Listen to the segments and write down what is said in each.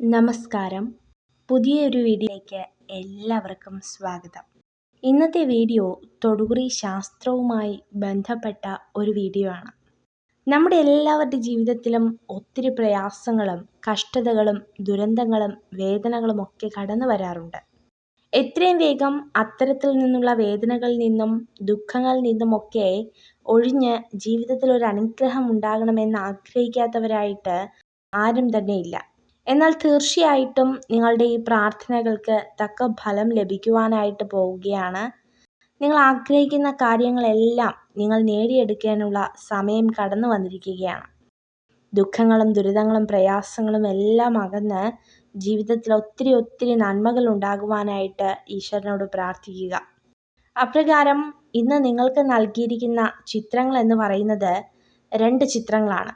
നമസ്കാരം. പുതിയൊരു വീഡിയോയിലേക്ക് എല്ലാവർക്കും സ്വാഗതം. ഇന്നത്തെ വീഡിയോ തൊടുകുറി ശാസ്ത്രവുമായി ബന്ധപ്പെട്ട ഒരു വീഡിയോ ആണ്. നമ്മുടെ എല്ലാവരുടെ ജീവിതത്തിലും ഒത്തിരി പ്രയാസങ്ങളും കഷ്ടതകളും ദുരന്തങ്ങളും വേദനകളും ഒക്കെ കടന്നു വരാറുണ്ട്. എത്രയും വേഗം അത്തരത്തിൽ നിന്നുള്ള വേദനകളിൽ നിന്നും ദുഃഖങ്ങളിൽ നിന്നുമൊക്കെ ഒഴിഞ്ഞ് ജീവിതത്തിൽ ഒരു അനുഗ്രഹം ഉണ്ടാകണമെന്ന് ആഗ്രഹിക്കാത്തവരായിട്ട് ആരും തന്നെ ഇല്ല. എന്നാൽ തീർച്ചയായിട്ടും നിങ്ങളുടെ ഈ പ്രാർത്ഥനകൾക്ക് തക്ക ഫലം ലഭിക്കുവാനായിട്ട് പോവുകയാണ്. നിങ്ങൾ ആഗ്രഹിക്കുന്ന കാര്യങ്ങളെല്ലാം നിങ്ങൾ നേടിയെടുക്കാനുള്ള സമയം കടന്നു വന്നിരിക്കുകയാണ്. ദുഃഖങ്ങളും ദുരിതങ്ങളും പ്രയാസങ്ങളും എല്ലാം അകന്ന് ജീവിതത്തിൽ ഒത്തിരി ഒത്തിരി നന്മകൾ ഉണ്ടാകുവാനായിട്ട് ഈശ്വരനോട് പ്രാർത്ഥിക്കുക. അപ്രകാരം ഇന്ന് നിങ്ങൾക്ക് നൽകിയിരിക്കുന്ന ചിത്രങ്ങൾ എന്ന് പറയുന്നത് രണ്ട് ചിത്രങ്ങളാണ്.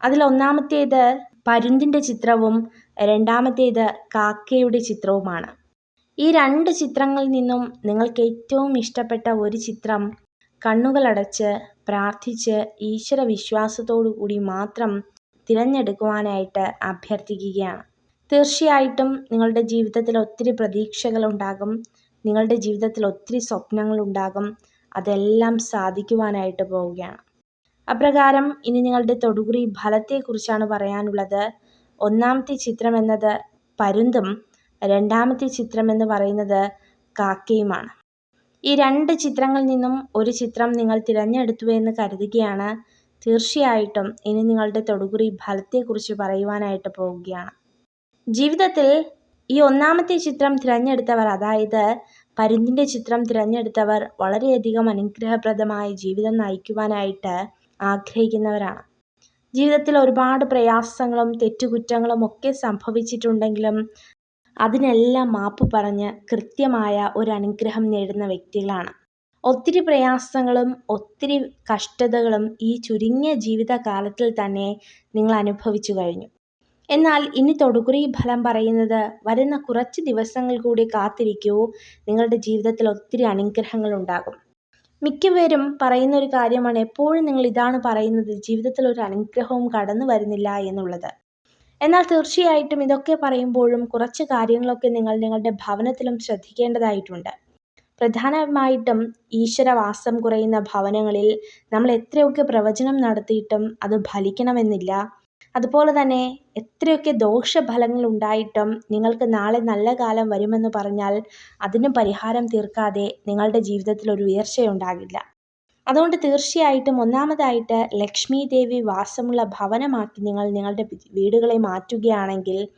അതിൽ ഒന്നാമത്തേത് പരുന്തിന്റെ ചിത്രവും രണ്ടാമത്തേത് കാക്കയുടെ ചിത്രവുമാണ്. ഈ രണ്ട് ചിത്രങ്ങളിൽ നിന്നും നിങ്ങൾക്ക് ഏറ്റവും ഇഷ്ടപ്പെട്ട ഒരു ചിത്രം കണ്ണുകളടച്ച് പ്രാർത്ഥിച്ച് ഈശ്വര വിശ്വാസത്തോടു കൂടി മാത്രം തിരഞ്ഞെടുക്കുവാനായിട്ട് അഭ്യർത്ഥിക്കുകയാണ്. തീർച്ചയായിട്ടും നിങ്ങളുടെ ജീവിതത്തിൽ ഒത്തിരി പ്രതീക്ഷകളുണ്ടാകും. നിങ്ങളുടെ ജീവിതത്തിൽ ഒത്തിരി സ്വപ്നങ്ങളുണ്ടാകും. അതെല്ലാം സാധിക്കുവാനായിട്ട് പോവുകയാണ്. അപ്രകാരം ഇനി നിങ്ങളുടെ തൊടുകുറി ഫലത്തെക്കുറിച്ചാണ് പറയാനുള്ളത്. ഒന്നാമത്തെ ചിത്രം എന്നത് പരുന്തും രണ്ടാമത്തെ ചിത്രം എന്ന് പറയുന്നത് കാക്കയുമാണ്. ഈ രണ്ട് ചിത്രങ്ങളിൽ നിന്നും ഒരു ചിത്രം നിങ്ങൾ തിരഞ്ഞെടുത്തു എന്ന് കരുതുകയാണ്. തീർച്ചയായിട്ടും ഇനി നിങ്ങളുടെ തൊടുകുറി ഫലത്തെക്കുറിച്ച് പറയുവാനായിട്ട് പോവുകയാണ്. ജീവിതത്തിൽ ഈ ഒന്നാമത്തെ ചിത്രം തിരഞ്ഞെടുത്തവർ അതായത് പരുന്തിന്റെ ചിത്രം തിരഞ്ഞെടുത്തവർ വളരെയധികം അനുഗ്രഹപ്രദമായ ജീവിതം നയിക്കുവാനായിട്ട് ആഗ്രഹിക്കുന്നവരാണ്. ജീവിതത്തിൽ ഒരുപാട് പ്രയാസങ്ങളും തെറ്റുകുറ്റങ്ങളും ഒക്കെ സംഭവിച്ചിട്ടുണ്ടെങ്കിലും അതിനെല്ലാം മാപ്പ് പറഞ്ഞ് കൃത്യമായ ഒരു അനുഗ്രഹം നേടുന്ന വ്യക്തികളാണ്. ഒത്തിരി പ്രയാസങ്ങളും ഒത്തിരി കഷ്ടതകളും ഈ ചുരുങ്ങിയ ജീവിതകാലത്തിൽ തന്നെ നിങ്ങൾ അനുഭവിച്ചു കഴിഞ്ഞു. എന്നാൽ ഇനി തൊടുകുറി ഫലം പറയുന്നത് വരുന്ന കുറച്ച് ദിവസങ്ങൾ കൂടി കാത്തിരിക്കൂ. നിങ്ങളുടെ ജീവിതത്തിൽ ഒത്തിരി അനുഗ്രഹങ്ങൾ ഉണ്ടാകും. മിക്കവരും പറയുന്ന ഒരു കാര്യമാണ് എപ്പോഴും നിങ്ങൾ ഇതാണ് പറയുന്നത് ജീവിതത്തിൽ ഒരു അനുഗ്രഹവും കടന്നു വരുന്നില്ല എന്നുള്ളത്. എന്നാൽ തീർച്ചയായിട്ടും ഇതൊക്കെ പറയുമ്പോഴും കുറച്ച് കാര്യങ്ങളൊക്കെ നിങ്ങൾ നിങ്ങളുടെ ഭവനത്തിലും ശ്രദ്ധിക്കേണ്ടതായിട്ടുണ്ട്. പ്രധാനമായിട്ടും ഈശ്വരവാസം കുറയുന്ന ഭവനങ്ങളിൽ നമ്മൾ എത്രയൊക്കെ പ്രവചനം നടത്തിയിട്ടും അത് ഫലിക്കണമെന്നില്ല. അതുപോലെ തന്നെ എത്രയൊക്കെ ദോഷഫലങ്ങൾ ഉണ്ടായിട്ടും നിങ്ങൾക്ക് നാളെ നല്ല കാലം വരുമെന്ന് പറഞ്ഞാൽ അതിന് പരിഹാരം തീർക്കാതെ നിങ്ങളുടെ ജീവിതത്തിൽ ഒരു ഉയർച്ചയുണ്ടാകില്ല. അതുകൊണ്ട് തീർച്ചയായിട്ടും ഒന്നാമതായിട്ട് ലക്ഷ്മി ദേവി വാസമുള്ള ഭവനമാക്കി നിങ്ങൾ നിങ്ങളുടെ വീടുകളെ മാറ്റുകയാണെങ്കിൽ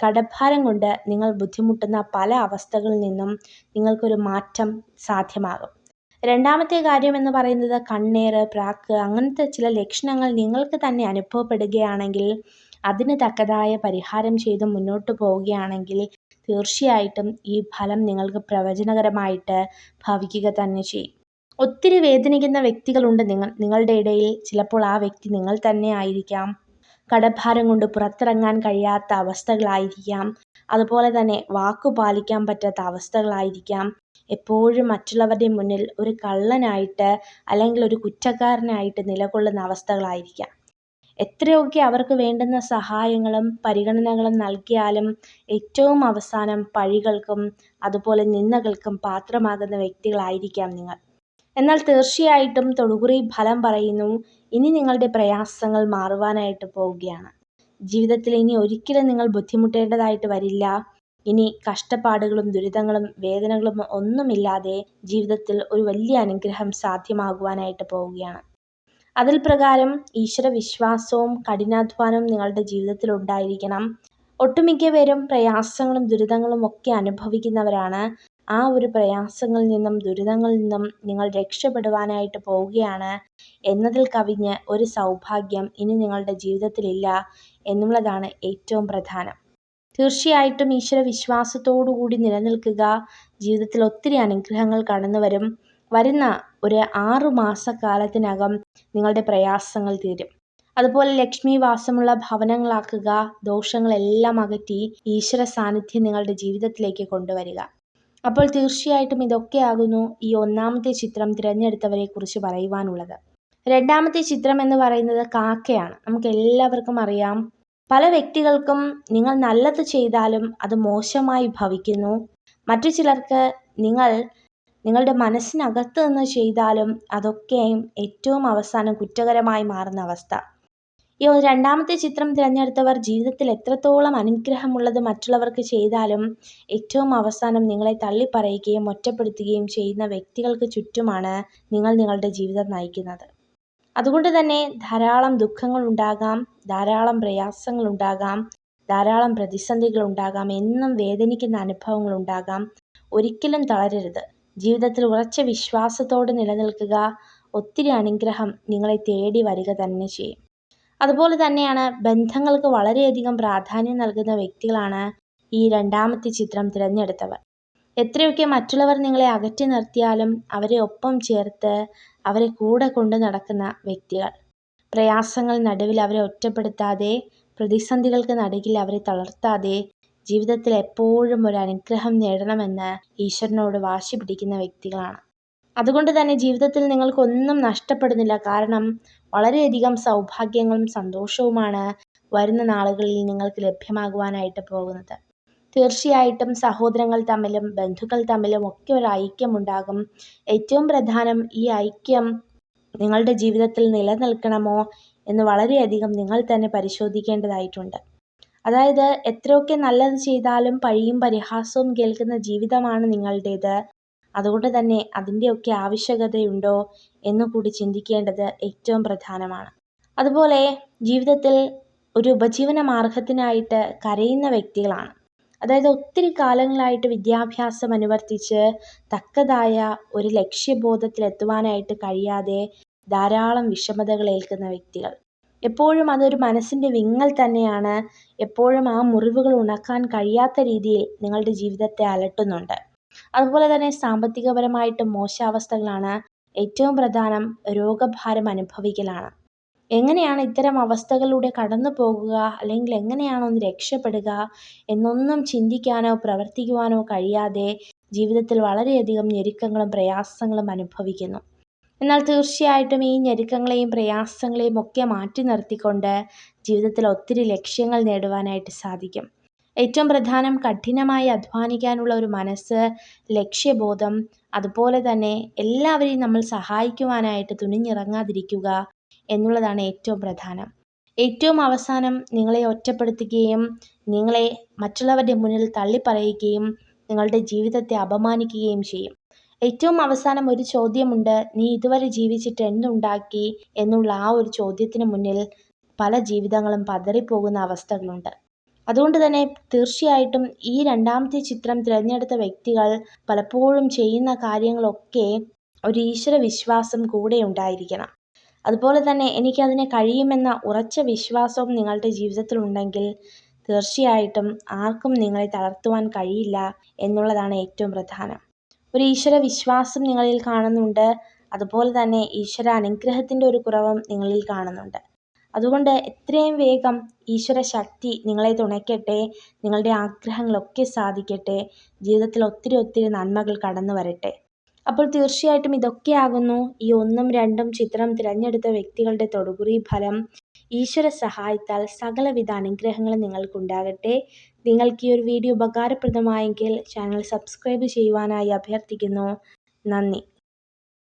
കടഭാരം കൊണ്ട് നിങ്ങൾ ബുദ്ധിമുട്ടുന്ന പല അവസ്ഥകളിൽ നിന്നും നിങ്ങൾക്കൊരു മാറ്റം സാധ്യമാകും. രണ്ടാമത്തെ കാര്യം എന്ന് പറയുന്നത് കണ്ണീർ പ്രാക്ക് അങ്ങനത്തെ ചില ലക്ഷണങ്ങൾ നിങ്ങൾക്ക് തന്നെ അനുഭവപ്പെടുകയാണെങ്കിൽ അതിന് തക്കതായ പരിഹാരം ചെയ്ത് മുന്നോട്ട് പോവുകയാണെങ്കിൽ തീർച്ചയായിട്ടും ഈ ഫലം നിങ്ങൾക്ക് പ്രവചനകരമായിട്ട് ഭവിക്കുക തന്നെ ചെയ്യും. ഒത്തിരി വേദനിക്കുന്ന വ്യക്തികളുണ്ട് നിങ്ങൾ നിങ്ങളുടെ ഇടയിൽ. ചിലപ്പോൾ ആ വ്യക്തി നിങ്ങൾ തന്നെ ആയിരിക്കാം. കടഭാരം കൊണ്ട് പുറത്തിറങ്ങാൻ കഴിയാത്ത അവസ്ഥകളായിരിക്കാം. അതുപോലെ തന്നെ വാക്കു പാലിക്കാൻ പറ്റാത്ത അവസ്ഥകളായിരിക്കാം. എപ്പോഴും മറ്റുള്ളവരുടെ മുന്നിൽ ഒരു കള്ളനായിട്ട് അല്ലെങ്കിൽ ഒരു കുറ്റക്കാരനായിട്ട് നിലകൊള്ളുന്ന അവസ്ഥകളായിരിക്കാം. എത്രയൊക്കെ അവർക്ക് വേണ്ടുന്ന സഹായങ്ങളും പരിഗണനകളും നൽകിയാലും ഏറ്റവും അവസാനം പഴികൾക്കും അതുപോലെ നിന്ദകൾക്കും പാത്രമാകുന്ന വ്യക്തികളായിരിക്കാം നിങ്ങൾ. എന്നാൽ തീർച്ചയായിട്ടും തൊടുകുറി ഫലം പറയുന്നു ഇനി നിങ്ങളുടെ പ്രയാസങ്ങൾ മാറുവാനായിട്ട് പോവുകയാണ്. ജീവിതത്തിൽ ഇനി ഒരിക്കലും നിങ്ങൾ ബുദ്ധിമുട്ടേണ്ടതായിട്ട് വരില്ല. ഇനി കഷ്ടപ്പാടുകളും ദുരിതങ്ങളും വേദനകളും ഒന്നുമില്ലാതെ ജീവിതത്തിൽ ഒരു വലിയ അനുഗ്രഹം സാധ്യമാകുവാനായിട്ട് പോവുകയാണ്. അതിൽ പ്രകാരം ഈശ്വര വിശ്വാസവും കഠിനാധ്വാനവും നിങ്ങളുടെ ജീവിതത്തിൽ ഉണ്ടായിരിക്കണം. ഒട്ടുമിക്ക പേരും പ്രയാസങ്ങളും ദുരിതങ്ങളും ഒക്കെ അനുഭവിക്കുന്നവരാണ്. ആ ഒരു പ്രയാസങ്ങളിൽ നിന്നും ദുരിതങ്ങളിൽ നിന്നും നിങ്ങൾ രക്ഷപ്പെടുവാനായിട്ട് പോവുകയാണ് എന്നതിൽ കവിഞ്ഞ് ഒരു സൗഭാഗ്യം ഇനി നിങ്ങളുടെ ജീവിതത്തിലില്ല എന്നുള്ളതാണ് ഏറ്റവും പ്രധാനം. തീർച്ചയായിട്ടും ഈശ്വര വിശ്വാസത്തോടു കൂടി നിലനിൽക്കുക ജീവിതത്തിൽ ഒത്തിരി അനുഗ്രഹങ്ങൾ കടന്നു വരും വരുന്ന ഒരു ആറു മാസക്കാലത്തിനകം നിങ്ങളുടെ പ്രയാസങ്ങൾ തീരും. അതുപോലെ ലക്ഷ്മി വാസമുള്ള ഭവനങ്ങളാക്കുക ദോഷങ്ങളെല്ലാം അകറ്റി ഈശ്വര സാന്നിധ്യം നിങ്ങളുടെ ജീവിതത്തിലേക്ക് കൊണ്ടുവരിക. അപ്പോൾ തീർച്ചയായിട്ടും ഇതൊക്കെയാകുന്നു ഈ ഒന്നാമത്തെ ചിത്രം തിരഞ്ഞെടുത്തവരെ കുറിച്ച് പറയുവാനുള്ളത്. രണ്ടാമത്തെ ചിത്രം എന്ന് പറയുന്നത് കാക്കയാണ്. നമുക്ക് എല്ലാവർക്കും അറിയാം. പല വ്യക്തികൾക്കും നിങ്ങൾ നല്ലത് ചെയ്താലും അത് മോശമായി ഭവിക്കുന്നു. മറ്റു ചിലർക്ക് നിങ്ങൾ നിങ്ങളുടെ മനസ്സിനകത്ത് നിന്ന് ചെയ്താലും അതൊക്കെയും ഏറ്റവും അവസാനം കുറ്റകരമായി മാറുന്ന അവസ്ഥ. ഈ രണ്ടാമത്തെ ചിത്രം തിരഞ്ഞെടുത്തവർ ജീവിതത്തിൽ എത്രത്തോളം അനുഗ്രഹമുള്ളത് മറ്റുള്ളവർക്ക് ചെയ്താലും ഏറ്റവും അവസാനം നിങ്ങളെ തള്ളിപ്പറയുകയും ഒറ്റപ്പെടുത്തുകയും ചെയ്യുന്ന വ്യക്തികൾക്ക് ചുറ്റുമാണ് നിങ്ങൾ നിങ്ങളുടെ ജീവിതം നയിക്കുന്നത്. അതുകൊണ്ട് തന്നെ ധാരാളം ദുഃഖങ്ങൾ ഉണ്ടാകാം ധാരാളം പ്രയാസങ്ങൾ ഉണ്ടാകാം ധാരാളം പ്രതിസന്ധികൾ ഉണ്ടാകാം എന്നും വേദനിക്കുന്ന അനുഭവങ്ങൾ ഉണ്ടാകാം ഒരിക്കലും തളരരുത്. ജീവിതത്തിൽ ഉറച്ച വിശ്വാസത്തോടെ നിലനിൽക്കുക ഒത്തിരി അനുഗ്രഹം നിങ്ങളെ തേടി വരിക തന്നെ ചെയ്യും. അതുപോലെ തന്നെയാണ് ബന്ധങ്ങൾക്ക് വളരെയധികം പ്രാധാന്യം നൽകുന്ന വ്യക്തികളാണ് ഈ രണ്ടാമത്തെ ചിത്രം തിരഞ്ഞെടുത്തവർ. എത്രയൊക്കെ മറ്റുള്ളവർ നിങ്ങളെ അകറ്റി നിർത്തിയാലും അവരെ ഒപ്പം ചേർത്ത് അവരെ കൂടെ കൊണ്ട് നടക്കുന്ന വ്യക്തികൾ. പ്രയാസങ്ങൾ നടുവിൽ അവരെ ഒറ്റപ്പെടുത്താതെ പ്രതിസന്ധികൾക്ക് നടുവിൽ അവരെ തളർത്താതെ ജീവിതത്തിൽ എപ്പോഴും ഒരു അനുഗ്രഹം നേടണമെന്ന് ഈശ്വരനോട് വാശി പിടിക്കുന്ന വ്യക്തികളാണ്. അതുകൊണ്ട് തന്നെ ജീവിതത്തിൽ നിങ്ങൾക്കൊന്നും നഷ്ടപ്പെടുന്നില്ല. കാരണം വളരെയധികം സൗഭാഗ്യങ്ങളും സന്തോഷവുമാണ് വരുന്ന നാളുകളിൽ നിങ്ങൾക്ക് ലഭ്യമാകുവാനായിട്ട് പോകുന്നത്. തീർച്ചയായിട്ടും സഹോദരങ്ങൾ തമ്മിലും ബന്ധുക്കൾ തമ്മിലും ഒക്കെ ഒരു ഐക്യമുണ്ടാകും. ഏറ്റവും പ്രധാനം ഈ ഐക്യം നിങ്ങളുടെ ജീവിതത്തിൽ നിലനിൽക്കണമോ എന്ന് വളരെയധികം നിങ്ങൾ തന്നെ പരിശോധിക്കേണ്ടതായിട്ടുണ്ട്. അതായത് എത്രയൊക്കെ നല്ലത് ചെയ്താലും പഴിയും പരിഹാസവും കേൾക്കുന്ന ജീവിതമാണ് നിങ്ങളുടേത്. അതുകൊണ്ട് തന്നെ അതിന്റെയൊക്കെ ആവശ്യകതയുണ്ടോ എന്ന് കൂടി ചിന്തിക്കേണ്ടത് ഏറ്റവും പ്രധാനമാണ്. അതുപോലെ ജീവിതത്തിൽ ഒരു ഉപജീവന മാർഗത്തിനായിട്ട് കരയുന്ന വ്യക്തികളാണ്. അതായത് ഒത്തിരി കാലങ്ങളായിട്ട് വിദ്യാഭ്യാസം അനുവർത്തിച്ച് തക്കതായ ഒരു ലക്ഷ്യബോധത്തിലെത്തുവാനായിട്ട് കഴിയാതെ ധാരാളം വിഷമതകൾ ഏൽക്കുന്ന വ്യക്തികൾ. എപ്പോഴും അതൊരു മനസ്സിന്റെ വിങ്ങൽ തന്നെയാണ്. എപ്പോഴും ആ മുറിവുകൾ ഉണക്കാൻ കഴിയാത്ത രീതിയിൽ നിങ്ങളുടെ ജീവിതത്തെ അലട്ടുന്നുണ്ട്. അതുപോലെ തന്നെ സാമ്പത്തികപരമായിട്ട് മോശാവസ്ഥകളാണ് ഏറ്റവും പ്രധാനം രോഗഭാരം അനുഭവിക്കലാണ്. എങ്ങനെയാണ് ഇത്തരം അവസ്ഥകളിലൂടെ കടന്നു പോകുക? അല്ലെങ്കിൽ എങ്ങനെയാണ് ഒന്ന് രക്ഷപ്പെടുക? എന്നൊന്നും ചിന്തിക്കാനോ പ്രവർത്തിക്കുവാനോ കഴിയാതെ ജീവിതത്തിൽ വളരെയധികം ഞെരുക്കങ്ങളും പ്രയാസങ്ങളും അനുഭവിക്കുന്നു. എന്നാൽ തീർച്ചയായിട്ടും ഈ ഞെരുക്കങ്ങളെയും പ്രയാസങ്ങളെയും ഒക്കെ മാറ്റി നിർത്തിക്കൊണ്ട് ജീവിതത്തിൽ ഒത്തിരി ലക്ഷ്യങ്ങൾ നേടുവാനായിട്ട് സാധിക്കും. ഏറ്റവും പ്രധാനം കഠിനമായി അധ്വാനിക്കാനുള്ള ഒരു മനസ്സ് ലക്ഷ്യബോധം അതുപോലെ തന്നെ എല്ലാവരെയും നമ്മൾ സഹായിക്കുവാനായിട്ട് തുനിഞ്ഞിറങ്ങാതിരിക്കുക എന്നുള്ളതാണ് ഏറ്റവും പ്രധാനം. ഏറ്റവും അവസാനം നിങ്ങളെ ഒറ്റപ്പെടുത്തുകയും നിങ്ങളെ മറ്റുള്ളവരുടെ മുന്നിൽ തള്ളിപ്പറയുകയും നിങ്ങളുടെ ജീവിതത്തെ അപമാനിക്കുകയും ചെയ്യും. ഏറ്റവും അവസാനം ഒരു ചോദ്യമുണ്ട് നീ ഇതുവരെ ജീവിച്ചിട്ട് എന്തുണ്ടാക്കി? എന്നുള്ള ആ ഒരു ചോദ്യത്തിന് മുന്നിൽ പല ജീവിതങ്ങളും പതറിപ്പോകുന്ന അവസ്ഥകളുണ്ട്. അതുകൊണ്ട് തന്നെ തീർച്ചയായിട്ടും ഈ രണ്ടാമത്തെ ചിത്രം തിരഞ്ഞെടുത്ത വ്യക്തികൾ പലപ്പോഴും ചെയ്യുന്ന കാര്യങ്ങളൊക്കെ ഒരു ഈശ്വര വിശ്വാസം കൂടെ ഉണ്ടായിരിക്കണം. അതുപോലെ തന്നെ എനിക്കതിന് കഴിയുമെന്ന ഉറച്ച വിശ്വാസവും നിങ്ങളുടെ ജീവിതത്തിൽ ഉണ്ടെങ്കിൽ തീർച്ചയായിട്ടും ആർക്കും നിങ്ങളെ തളർത്തുവാൻ കഴിയില്ല എന്നുള്ളതാണ് ഏറ്റവും പ്രധാനം. ഒരു ഈശ്വര വിശ്വാസം നിങ്ങളിൽ കാണുന്നുണ്ട്. അതുപോലെ തന്നെ ഈശ്വര അനുഗ്രഹത്തിന്റെ ഒരു കുറവും നിങ്ങളിൽ കാണുന്നുണ്ട്. അതുകൊണ്ട് എത്രയും വേഗം ഈശ്വര ശക്തി നിങ്ങളെ തുണയ്ക്കട്ടെ. നിങ്ങളുടെ ആഗ്രഹങ്ങളൊക്കെ സാധിക്കട്ടെ. ജീവിതത്തിൽ ഒത്തിരി ഒത്തിരി നന്മകൾ കടന്നു വരട്ടെ അപ്പോൾ തീർച്ചയായിട്ടും ഇതൊക്കെയാകുന്നു. ഈ ഒന്നും രണ്ടും ചിത്രം തിരഞ്ഞെടുത്ത വ്യക്തികളുടെ തൊടുകുറി ഫലം ഈശ്വര സഹായത്താൽ സകലവിധ അനുഗ്രഹങ്ങളും നിങ്ങൾക്കുണ്ടാകട്ടെ. നിങ്ങൾക്ക് ഈ ഒരു വീഡിയോ ഉപകാരപ്രദമായെങ്കിൽ ചാനൽ സബ്സ്ക്രൈബ് ചെയ്യുവാനായി അഭ്യർത്ഥിക്കുന്നു. നന്ദി.